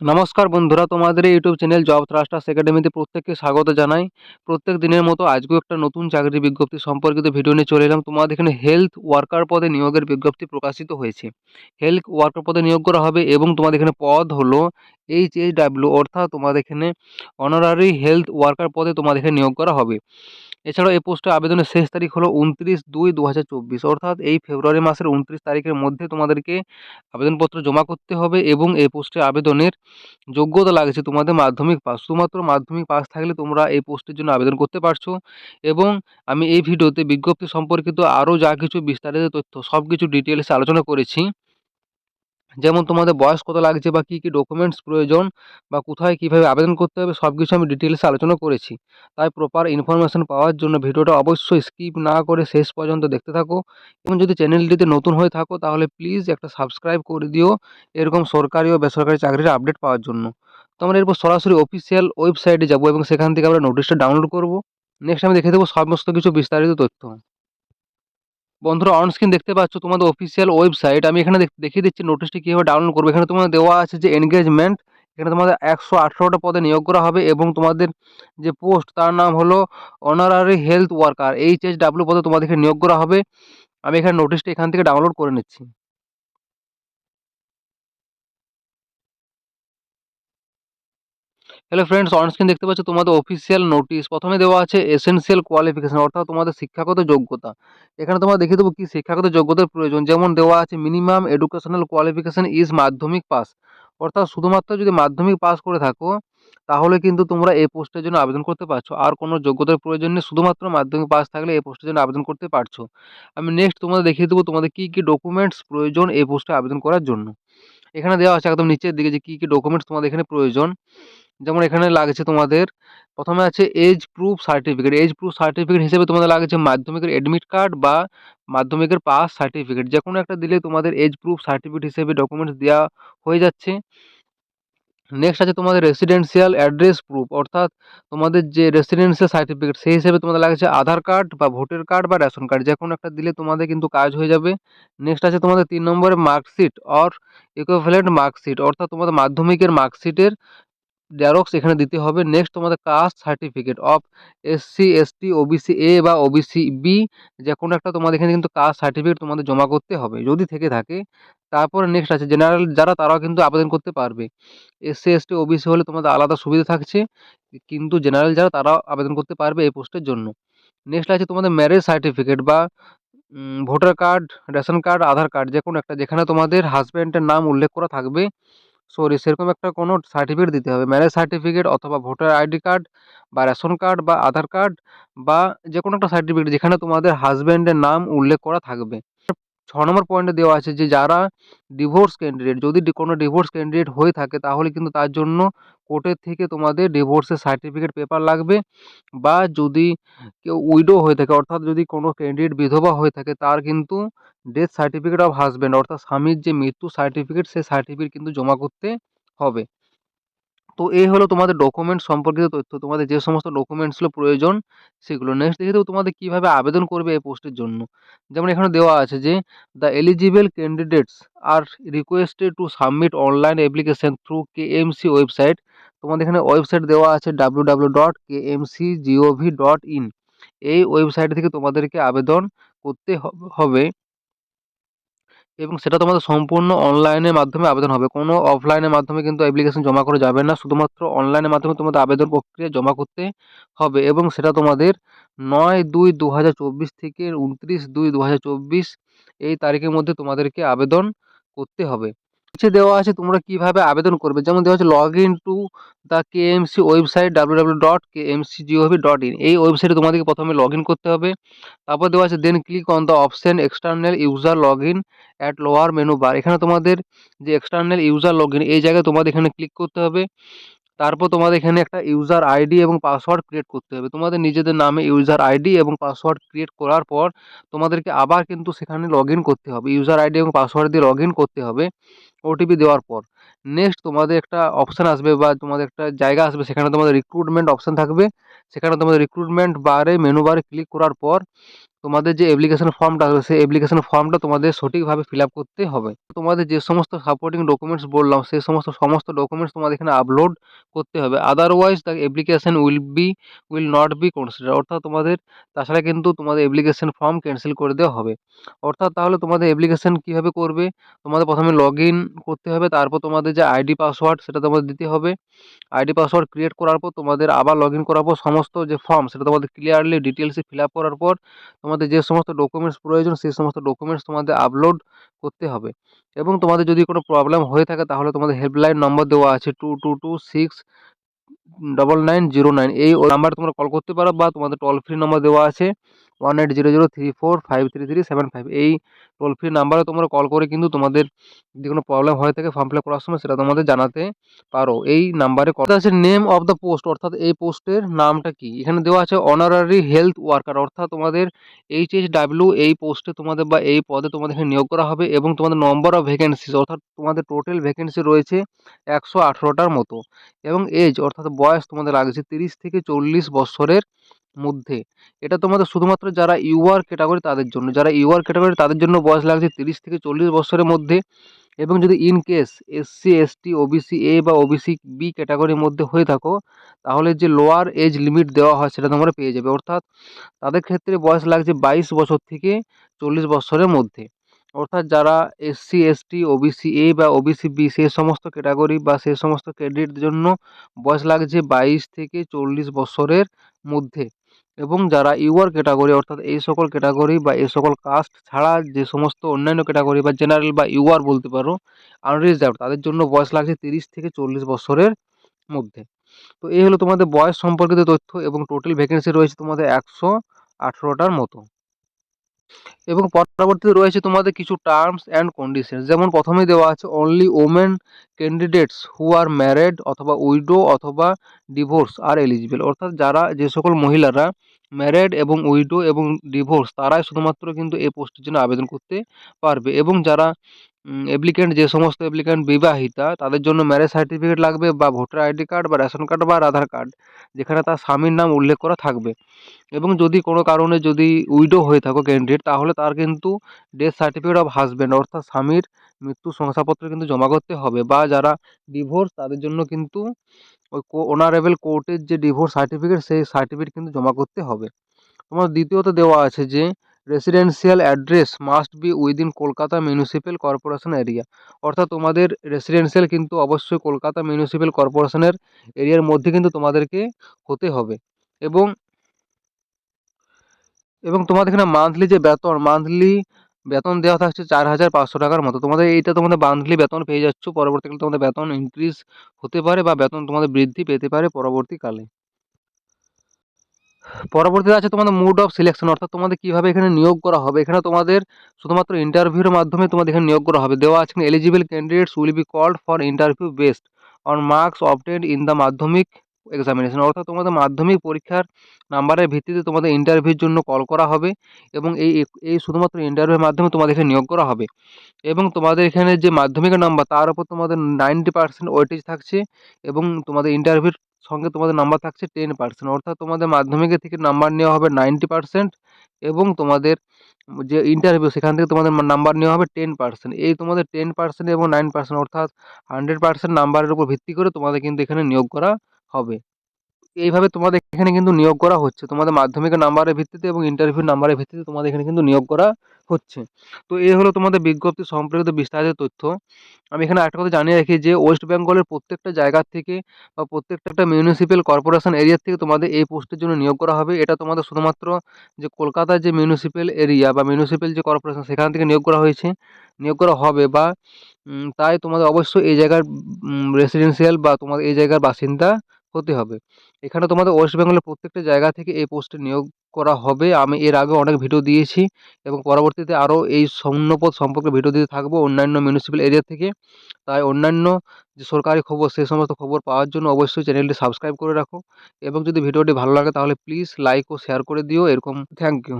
নমস্কার বন্ধুরা, তোমাদের ইউটিউব চ্যানেল জব থ্রাস্টার্স একাডেমিতে প্রত্যেককে স্বাগত জানাই। প্রত্যেক দিনের মতো আজকেও একটা নতুন চাকরির বিজ্ঞপ্তি সম্পর্কিত ভিডিও নিয়ে চলে এলাম। তোমাদের এখানে হেলথ ওয়ার্কার পদে নিয়োগের বিজ্ঞপ্তি প্রকাশিত হয়েছে। হেলথ ওয়ার্কার পদে নিয়োগ করা হবে এবং তোমাদের এখানে পদ হলো এইচ এইচ ডাব্লিউ অর্থাৎ তোমাদের এখানে অনারারি হেলথ ওয়ার্কার পদে তোমাদের এখানে নিয়োগ করা হবে। এছাড়াও এই পোস্টে আবেদনের শেষ তারিখ হলো উনত্রিশ দুই দু অর্থাৎ এই ফেব্রুয়ারি মাসের উনত্রিশ তারিখের মধ্যে তোমাদেরকে আবেদনপত্র জমা করতে হবে এবং এই পোস্টে আবেদনের যোগ্যতা লাগছে তোমাদের মাধ্যমিক পাস শুধুমাত্র মাধ্যমিক পাস থাকলে তোমরা এই পোস্টের জন্য আবেদন করতে পারছ এবং আমি এই ভিডিওতে বিজ্ঞপ্তি সম্পর্কিত আরও যা কিছু বিস্তারিত তথ্য সব কিছু ডিটেলসে আলোচনা করেছি। যেমন তোমাদের বয়স কত লাগছে বা কী কী ডকুমেন্টস প্রয়োজন বা কোথায় কীভাবে আবেদন করতে হবে সব কিছু আমি ডিটেলসে আলোচনা করেছি। তাই প্রপার ইনফরমেশান পাওয়ার জন্য ভিডিওটা অবশ্যই স্কিপ না করে শেষ পর্যন্ত দেখতে থাকো এবং যদি চ্যানেলটিতে নতুন হয়ে থাকো তাহলে প্লিজ একটা সাবস্ক্রাইব করে দিও এরকম সরকারি ও বেসরকারি চাকরির আপডেট পাওয়ার জন্য। তো আমরা এরপর সরাসরি অফিসিয়াল ওয়েবসাইটে যাব এবং সেখান থেকে আমরা নোটিশটা ডাউনলোড করব। নেক্সট আমি দেখে দেবো সমস্ত কিছু বিস্তারিত তথ্য। বন্ধুরা অন স্ক্রিন দেখতে পাচ্ছ তোমাদের অফিসিয়াল ওয়েবসাইট আমি এখানে দেখিয়ে দিচ্ছি নোটিশটি কীভাবে ডাউনলোড করবে। এখানে তোমাদের দেওয়া আছে যে এনগেজমেন্ট এখানে তোমাদের একশো আঠেরোটা পদে নিয়োগ করা হবে এবং তোমাদের যে পোস্ট তার নাম হলো honorary health worker H S W পদে তোমাদেরকে নিয়োগ করা হবে। আমি এখানে নোটিশটি এখান থেকে ডাউনলোড করে নিচ্ছি। হ্যালো ফ্রেন্ডস অনস্ক্রিন দেখতে পাচ্ছ তোমাদের অফিসিয়াল নোটিশ প্রথমে দেওয়া আছে এসেন্সিয়াল কোয়ালিফিকেশন অর্থাৎ তোমাদের শিক্ষাগত যোগ্যতা। এখানে তোমরা দেখিয়ে দেবো কী শিক্ষাগত যোগ্যতার প্রয়োজন। যেমন দেওয়া আছে minimum educational qualification is Madhyamik pass অর্থাৎ শুধুমাত্র যদি মাধ্যমিক পাস করে থাকো, তাহলে কিন্তু তোমরা এই পোস্টের জন্য আবেদন করতে পারছ। আর কোনো যোগ্যতার প্রয়োজন নেই, শুধুমাত্র মাধ্যমিক পাস থাকলে এই পোস্টের জন্য আবেদন করতে পারছ। আমি নেক্সট তোমাদের দেখিয়ে দেবো তোমাদের কী কী ডকুমেন্টস প্রয়োজন এই পোস্টে আবেদন করার জন্য। এখানে দেওয়া আছে একদম নিচের দিকে যে কী কী ডকুমেন্টস তোমাদের এখানে প্রয়োজন। যেমন এখানে লাগছে তোমাদের, প্রথমে আছে age proof certificate age proof certificate হিসেবে তোমাদের লাগছে মাধ্যমিকের অ্যাডমিট কার্ড বা মাধ্যমিকের পাস সার্টিফিকেট যে কোনো একটা দিলে তোমাদের এজ প্রুফ সার্টিফিকেট হিসেবে ডকুমেন্টস দেওয়া হয়ে যাচ্ছে। নেক্সট আছে তোমাদের রেসিডেন্সিয়াল অ্যাড্রেস প্রুফ অর্থাৎ তোমাদের যে রেসিডেন্সিয়াল সার্টিফিকেট সেই হিসেবে তোমাদের লাগছে আধার কার্ড বা ভোটার কার্ড বা রেশন কার্ড যে কোনো একটা দিলে তোমাদের কিন্তু কাজ হয়ে যাবে। নেক্সট আছে তোমাদের তিন নম্বরে মার্কশিট অর ইকুইভ্যালেন্ট মার্কশিট অর্থাৎ তোমাদের মাধ্যমিকের মার্কশিটের জেরক্স এখানে দিতে হবে। নেক্সট তোমাদের caste certificate of SC ST OBC A বা ওবিসি বি যে কোনো একটা তোমাদের এখানে কিন্তু কাস্ট সার্টিফিকেট তোমাদের জমা করতে হবে, যদি থেকে থাকে। তারপরে নেক্সট আছে জেনারেল যারা তারাও কিন্তু আবেদন করতে পারবে। এসসি এসটি ওবিসি হলে তোমাদের আলাদা সুবিধা থাকছে, কিন্তু জেনারেল যারা তারাও আবেদন করতে পারবে এই পোস্টের জন্য। নেক্সট আছে তোমাদের ম্যারেজ সার্টিফিকেট বা voter card ration card Aadhaar card যে কোনো একটা, যেখানে তোমাদের হাজব্যান্ডের নাম উল্লেখ করা থাকবে। সরি সেরকম একটা কোনো সার্টিফিকেট দিতে হবে। ম্যারেজ সার্টিফিকেট অথবা ভোটার আইডি কার্ড বা রেশন কার্ড বা আধার কার্ড বা যে কোনো একটা সার্টিফিকেট যেখানে তোমাদের হাজব্যান্ডের নাম উল্লেখ করা থাকবে। ছ নম্বর পয়েন্টে দেওয়া আছে যে, যারা ডিভোর্স ক্যান্ডিডেট যদি কোনো ডিভোর্স ক্যান্ডিডেট হয়ে থাকে, তাহলে কিন্তু তার জন্য কোর্টের থেকে তোমাদের ডিভোর্সের সার্টিফিকেট পেপার লাগবে বা যদি কেউ উইডো হয়ে থাকে, অর্থাৎ যদি কোনো ক্যান্ডিডেট বিধবা হয়ে থাকে, তার কিন্তু ডেথ সার্টিফিকেট অফ হাজব্যান্ড অর্থাৎ স্বামীর যে মৃত্যু সার্টিফিকেট সেই সার্টিফিকেট কিন্তু জমা করতে হবে। তো এই হলো তোমাদের ডকুমেন্টস সম্পর্কিত তথ্য। তোমাদের যে সমস্ত ডকুমেন্টসগুলো প্রয়োজন, সেগুলো নেক্সট দেখে দেবো তোমাদের কীভাবে আবেদন করবে এই পোস্টের জন্য। যেমন এখানে দেওয়া আছে যে the eligible candidates are requested to submit online application through K MC website তোমাদের এখানে ওয়েবসাইট দেওয়া আছে W W dot K MC GOV dot in এই ওয়েবসাইট থেকে তোমাদেরকে আবেদন করতে হবে। এবং সেটা তোমাদের সম্পূর্ণ অনলাইনের মাধ্যমে আবেদন হবে। কোনো অফলাইনের মাধ্যমে কিন্তু অ্যাপ্লিকেশন জমা করা যাবে না। শুধুমাত্র অনলাইনের মাধ্যমে তোমাদের আবেদন প্রক্রিয়া জমা করতে হবে এবং সেটা তোমাদের নয় দুই দু থেকে উনত্রিশ দুই দু এই তারিখের মধ্যে তোমাদেরকে আবেদন করতে হবে। নিচে দেওয়া আছে তোমরা কীভাবে আবেদন করবে। যেমন দেওয়া আছে log in to the KMC website W W dot K MC GOV dot in এই ওয়েবসাইটে তোমাদেরকে প্রথমে লগ ইন করতে হবে। তারপর দেওয়া আছে then click on the option external user log in at lower menu bar এখানে তোমাদের যে এক্সটার্নাল ইউজার লগ ইন এই জায়গায় তোমাদের এখানে ক্লিক করতে হবে। তারপর তোমাদের এখানে একটা ইউজার আইডি এবং পাসওয়ার্ড ক্রিয়েট করতে হবে। তোমাদের নিজেদের নামে ইউজার আইডি এবং পাসওয়ার্ড ক্রিয়েট করার পর তোমাদেরকে আবার কিন্তু সেখানে লগ করতে হবে। ইউজার আইডি এবং পাসওয়ার্ড দিয়ে লগ করতে হবে ওটিপি দেওয়ার পর। নেক্সট তোমাদের একটা অপশান আসবে বা তোমাদের একটা জায়গা আসবে, সেখানে তোমাদের রিক্রুটমেন্ট অপশান থাকবে। সেখানে তোমাদের রিক্রুটমেন্ট বারে মেনু বারে ক্লিক করার পর তোমাদের যে অ্যাপ্লিকেশন ফর্মটা আসবে সেই অ্যাপ্লিকেশন ফর্মটা তোমাদের সঠিকভাবে ফিল আপ করতে হবে। তোমাদের যে সমস্ত সাপোর্টিং ডকুমেন্টস বললাম, সেই সমস্ত সমস্ত ডকুমেন্টস তোমাদের এখানে আপলোড করতে হবে। Otherwise the application will be will not be consider অর্থাৎ তোমাদের, তাছাড়া কিন্তু তোমাদের অ্যাপ্লিকেশন ফর্ম ক্যান্সেল করে দেওয়া হবে। অর্থাৎ তাহলে তোমাদের অ্যাপ্লিকেশন কীভাবে করবে? তোমাদের প্রথমে লগ করতে হবে, তারপর তোমাদের যে আইডি পাসওয়ার্ড সেটা তোমাদের দিতে হবে। আইডি পাসওয়ার্ড ক্রিয়েট করার পর তোমাদের আবার লগ ইন করার পর সমস্ত যে ফর্ম সেটা তোমাদের ক্লিয়ারলি ডিটেলসে ফিল আপ করার পর তোমাদের যে সমস্ত ডকুমেন্টস প্রয়োজন সেই সমস্ত ডকুমেন্টস তোমাদের আপলোড করতে হবে। এবং তোমাদের যদি কোনো প্রবলেম হয়ে থাকে, তাহলে তোমাদের হেল্পলাইন নম্বর দেওয়া আছে two two two six double nine zero nine এই নাম্বার তোমরা কল করতে পারো বা তোমাদের টোল ফ্রি নম্বর দেওয়া আছে। One eight zero zero three four five three three seven five এই টোল ফ্রি নাম্বারে তোমরা কল করে কিন্তু তোমাদের যদি কোনো প্রবলেম হয়ে থাকে ফর্ম ফিল আপ করার সময় সেটা তোমাদের জানাতে পারো। এই নাম্বারে কল আছে নেম অফ দ্য পোস্ট অর্থাৎ এই পোস্টের নামটা কি? এখানে দেওয়া আছে অনারারি হেলথ ওয়ার্কার অর্থাৎ তোমাদের এইচ এইচ ডাব্লিউ এই পোস্টে তোমাদের বা এই পদে তোমাদের এখানে নিয়োগ করা হবে এবং তোমাদের নম্বর অফ ভ্যাকেন্সিস অর্থাৎ তোমাদের টোটাল ভ্যাকেন্সি রয়েছে একশো আঠেরোটার মতো। এবং এজ অর্থাৎ বয়স তোমাদের লাগছে তিরিশ থেকে চল্লিশ বছরের মধ্যে। এটা তোমাদের শুধুমাত্র যারা ইউআর ক্যাটাগরি তাদের জন্য। যারা ইউআর ক্যাটাগরি তাদের জন্য বয়স লাগছে তিরিশ থেকে চল্লিশ বছরের মধ্যে এবং যদি in case SC ST OBC A বা ওবিসি বি ক্যাটাগরির মধ্যে হয়ে থাকো, তাহলে যে লোয়ার এজ লিমিট দেওয়া হয় সেটা তোমরা পেয়ে যাবে। অর্থাৎ তাদের ক্ষেত্রে বয়স লাগছে বাইশ বছর থেকে চল্লিশ বছরের মধ্যে। অর্থাৎ যারা এসসি এসটি ওবিসি এ বা ওবিসি বি সে সমস্ত ক্যাটাগরি বা সে সমস্ত ক্যান্ডিডেটদের জন্য বয়স লাগছে বাইশ থেকে চল্লিশ বছরের মধ্যে। এবং যারা ইউআর ক্যাটাগরি, অর্থাৎ এই সকল ক্যাটাগরি বা এই সকল কাস্ট ছাড়া যে সমস্ত অন্যান্য ক্যাটাগরি বা জেনারেল বা ইউআর বলতে পারো আনরিজার্ভ তাদের জন্য বয়স লাগছে তিরিশ থেকে চল্লিশ বছরের মধ্যে। তো এই হলো তোমাদের বয়স সম্পর্কিত তথ্য এবং টোটাল ভ্যাকেন্সি রয়েছে তোমাদের একশো আঠেরোটার মতো। এবং পরবর্তীতে রয়েছে তোমাদের কিছু টার্মস অ্যান্ড কন্ডিশনস যেমন প্রথমেই দেওয়া আছে only women candidates who are married অথবা উইডো অথবা ডিভোর্স আর এলিজিবল অর্থাৎ যারা, যে সকল মহিলারা ম্যারেড এবং উইডো এবং ডিভোর্স তারাই শুধুমাত্র কিন্তু এই পোস্টের জন্য আবেদন করতে পারবে। এবং যারা অ্যাপ্লিক্যান্ট যে সমস্ত অ্যাপ্লিক্যান্ট বিবাহিতা, তাদের জন্য ম্যারেজ সার্টিফিকেট লাগবে বা ভোটার আইডি কার্ড বা রেশন কার্ড বা আধার কার্ড যেখানে তার স্বামীর নাম উল্লেখ করা থাকবে। এবং যদি কোনো কারণে যদি উইডো হয়ে থাকো ক্যান্ডিডেট তাহলে তার কিন্তু ডেথ সার্টিফিকেট অফ হাজব্যান্ড অর্থাৎ স্বামীর মৃত্যু শংসাপত্র কিন্তু জমা করতে হবে বা যারা ডিভোর্স তাদের জন্য কিন্তু ওই অনারেবল কোর্টের যে ডিভোর্স সার্টিফিকেট সেই সার্টিফিকেট কিন্তু জমা করতে হবে। তোমার দ্বিতীয়ত দেওয়া আছে যে residential address must be within Kolkata municipal corporation area. অর্থাৎ তোমাদের রেসিডেন্সিয়াল কিন্তু অবশ্যই কলকাতা মিউনিসিপ্যাল কর্পোরেশনের এরিয়ার মধ্যে কিন্তু তোমাদেরকে হতে হবে। এবং এবং তোমাদের এখানে মান্থলি যে বেতন মান্থলি বেতন দেওয়া থাকছে চার হাজার পাঁচশো টাকার মতো। তোমাদের এইটা তোমাদের মান্থলি বেতন পেয়ে যাচ্ছ। পরবর্তীকালে তোমাদের বেতন ইনক্রিজ হতে পারে বা বেতন তোমাদের বৃদ্ধি পেতে পারে পরবর্তীকালে। পরবর্তীতে আছে তোমাদের মুড অফ সিলেকশন অর্থাৎ তোমাদের কীভাবে এখানে নিয়োগ করা হবে। এখানে তোমাদের শুধুমাত্র ইন্টারভিউর মাধ্যমে তোমাদের এখানে নিয়োগ করা হবে। দেওয়া আছে eligible candidates will be called for interview based on marks obtained in the Madhyamik examination অর্থাৎ তোমাদের মাধ্যমিক পরীক্ষার নাম্বারের ভিত্তিতে তোমাদের ইন্টারভিউর জন্য কল করা হবে এবং এই এই শুধুমাত্র ইন্টারভিউর মাধ্যমে তোমাদের এখানে নিয়োগ করা হবে। এবং তোমাদের এখানে যে মাধ্যমিকের নাম্বার তার উপর তোমাদের নাইনটি পার্সেন্ট ওয়েটেজ থাকছে এবং তোমাদের ইন্টারভিউর সঙ্গে তোমাদের নাম্বার থাকছে টেন পার্সেন্ট অর্থাৎ তোমাদের মাধ্যমিকের থেকে নাম্বার নেওয়া হবে নাইনটি পার্সেন্ট এবং তোমাদের যে ইন্টারভিউ সেখান থেকে তোমাদের নাম্বার নেওয়া হবে টেন পার্সেন্ট এই তোমাদের টেন পার্সেন্ট এবং নাইন পার্সেন্ট অর্থাৎ হান্ড্রেড পার্সেন্ট নাম্বারের উপর ভিত্তি করে তোমাদের কিন্তু এখানে নিয়োগ করা হবে। এইভাবে তোমাদের এখানে কিন্তু নিয়োগ করা হচ্ছে। তোমাদের মাধ্যমিকের নাম্বারের ভিত্তিতে এবং ইন্টারভিউ নাম্বারের ভিত্তিতে তোমাদের এখানে কিন্তু নিয়োগ করা হচ্ছে। তো এই হলো তোমাদের বিজ্ঞপ্তি সম্পর্কিত বিস্তারিত তথ্য। আমি এখানে একটা কথা জানিয়ে রাখি যে ওয়েস্ট বেঙ্গলের প্রত্যেকটা জায়গার থেকে বা প্রত্যেকটা একটা মিউনিসিপ্যাল কর্পোরেশন এরিয়ার থেকে তোমাদের এই পোস্টের জন্য নিয়োগ করা হবে। এটা তোমাদের শুধুমাত্র যে কলকাতার যে মিউনিসিপ্যাল এরিয়া বা মিউনিসিপ্যাল যে কর্পোরেশন সেখান থেকে নিয়োগ করা হয়েছে। নিয়োগ করা হবে বা তাই তোমাদের অবশ্যই এই জায়গার রেসিডেন্সিয়াল বা তোমাদের এই জায়গার বাসিন্দা হতে হবে। এখানে তোমাদের ওয়েস্ট বেঙ্গলের প্রত্যেকটা জায়গা থেকে এই পোস্টে নিয়োগ করা হবে। আমি এর আগেও অনেক ভিডিও দিয়েছি এবং পরবর্তীতে আরও এই শূন্যপদ সম্পর্কে ভিডিও দিতে থাকব অন্যান্য মিউনিসিপ্যাল এরিয়া থেকে। তাই অন্যান্য যে সরকারি খবর সেই সমস্ত খবর পাওয়ার জন্য অবশ্যই চ্যানেলটি সাবস্ক্রাইব করে রাখো। এবং যদি ভিডিওটি ভালো লাগে তাহলে প্লিজ লাইক ও শেয়ার করে দিও। এরকম থ্যাংক ইউ